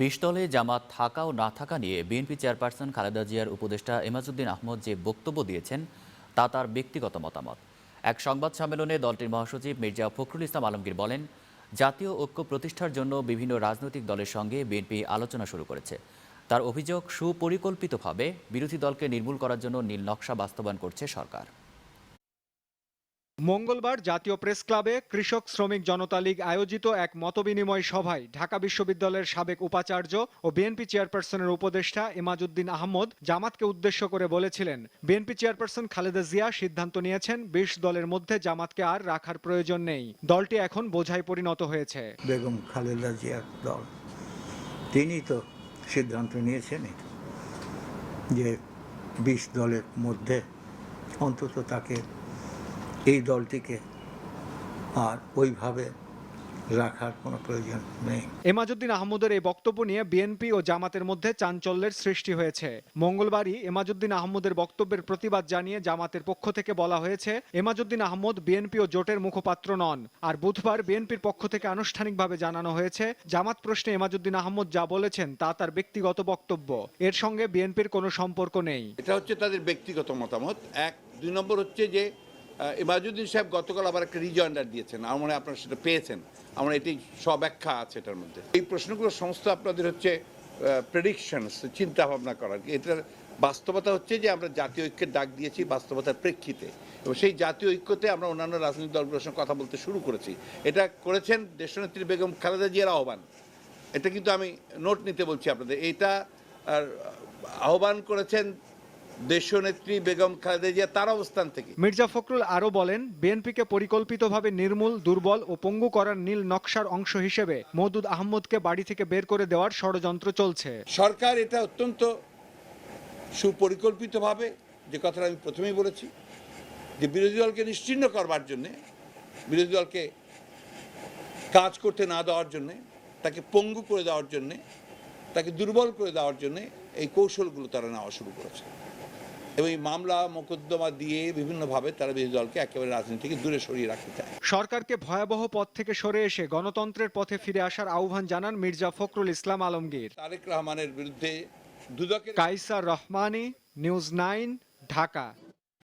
বিশদলে জামাত থাকা ও না থাকা নিয়ে বিএনপি চেয়ারপারসন খালেদা জিয়ার উপদেষ্টা এমাজউদ্দিন আহমদ যে বক্তব্য দিয়েছেন, তা তার ব্যক্তিগত মতামত। এক সংবাদ সম্মেলনে দলটির মহাসচিব মির্জা ফখরুল ইসলাম আলমগীর বলেন, জাতীয় ঐক্য প্রতিষ্ঠার জন্য বিভিন্ন রাজনৈতিক দলের সঙ্গে বিএনপি আলোচনা শুরু করেছে। তার অভিযোগ সুপরিকল্পিতভাবে বিরোধী দলকে নির্মূল করার জন্য নীল নকশা বাস্তবায়ন করছে সরকার। মঙ্গলবার জাতীয় প্রেস ক্লাবে কৃষক শ্রমিক জনতা লীগ আয়োজিত এক মতবিনিময় সভায় ঢাকা বিশ্ববিদ্যালয়ের সাবেক উপাচার্য ও বিএনপি চেয়ারপারসনের উপদেষ্টা এমাজউদ্দিন আহমদ জামাতকে উদ্দেশ্য করে বলেছিলেন, বিএনপি চেয়ারপারসন খালেদা জিয়া সিদ্ধান্ত নিয়েছেন, বিশ দলের মধ্যে জামাতকে আর রাখার প্রয়োজন নেই। দলটি এখন বোঝায় পরিণত হয়েছে। বেগম খালেদা জিয়ার দল, তিনি তো সিদ্ধান্ত নিয়েছেন যে বিশ দলের মধ্যে অন্তত তাকে এই দলটিকে আর ওইভাবে রাখার কোনো প্রয়োজন নেই। এমাজউদ্দিন আহমদের এই বক্তব্য নিয়ে বিএনপি ও জামাতের মধ্যে চাঞ্চল্যের সৃষ্টি হয়েছে। মঙ্গলবারই এমাজুদ্দিন আহমদের বক্তব্যের প্রতিবাদ জানিয়ে জামাতের পক্ষ থেকে বলা হয়েছে এমাজুদ্দিন আহমদ বিএনপি ও জোটের মুখপাত্র নন। আর বুধবার বিএনপির পক্ষ থেকে আনুষ্ঠানিকভাবে জানানো হয়েছে জামাত প্রশ্নে এমাজুদ্দিন আহমদ যা বলেছেন তা তার ব্যক্তিগত বক্তব্য। এর সঙ্গে বিএনপির কোনো সম্পর্ক নেই। এটা হচ্ছে তাদের ব্যক্তিগত মতামত। এক দুই নম্বর হচ্ছে যে ইমাজুদ্দিন সাহেব গতকাল আবার একটা রিজয়েন্ডার দিয়েছেন। আমার মনে হয় আপনারা সেটা পেয়েছেন। আমার এটি স্বব্যাখ্যা আছে এটার মধ্যে। এই প্রশ্নগুলো সমস্ত আপনাদের হচ্ছে প্রেডিকশনস চিন্তা ভাবনা করার। এটার বাস্তবতা হচ্ছে যে আমরা জাতীয় ঐক্যের ডাক দিয়েছি বাস্তবতার প্রেক্ষিতে। এবং সেই জাতীয় ঐক্যতে আমরা অন্যান্য রাজনৈতিক দলগুলোর সঙ্গে কথা বলতে শুরু করেছি। এটা করেছেন দেশনেত্রী বেগম খালেদা জিয়ার আহ্বান। এটা কিন্তু আমি নোট নিতে বলছি আপনাদের। এটা আহ্বান করেছেন দেশনেত্রী বেগম খালেদা জিয়া তার অবস্থান থেকে। মির্জা ফখরুল আরও বলেন বিএনপিকে পরিকল্পিতভাবে নির্মূল দুর্বল ও পঙ্গু করার নীল নকশার অংশ হিসেবে মওদুদ আহমদকে বাড়ি থেকে বের করে দেওয়ার ষড়যন্ত্র চলছে। সরকার এটা অত্যন্ত সুপরিকল্পিতভাবে যে কথাটা আমি প্রথমেই বলেছি যে বিরোধী দলকে নিশ্চিহ্ন করবার জন্যে বিরোধী দলকে কাজ করতে না দেওয়ার জন্যে তাকে পঙ্গু করে দেওয়ার জন্যে তাকে দুর্বল করে দেওয়ার জন্যে এই কৌশলগুলো তারা নেওয়া শুরু করেছে। এবং এই মামলা মোকদ্দমা দিয়ে বিভিন্নভাবে তারা বিরোধী দলকে একেবারে রাজনীতি থেকে দূরে সরিয়ে রাখতে চায়। সরকারকে ভয়াবহ পথ থেকে সরে এসে গণতন্ত্রের পথে ফিরে আসার আহ্বান জানান মির্জা ফখরুল ইসলাম আলমগীর। তারেক রহমানের বিরুদ্ধে দুদকের কাইসার রহমানি নিউজ নাইন ঢাকা।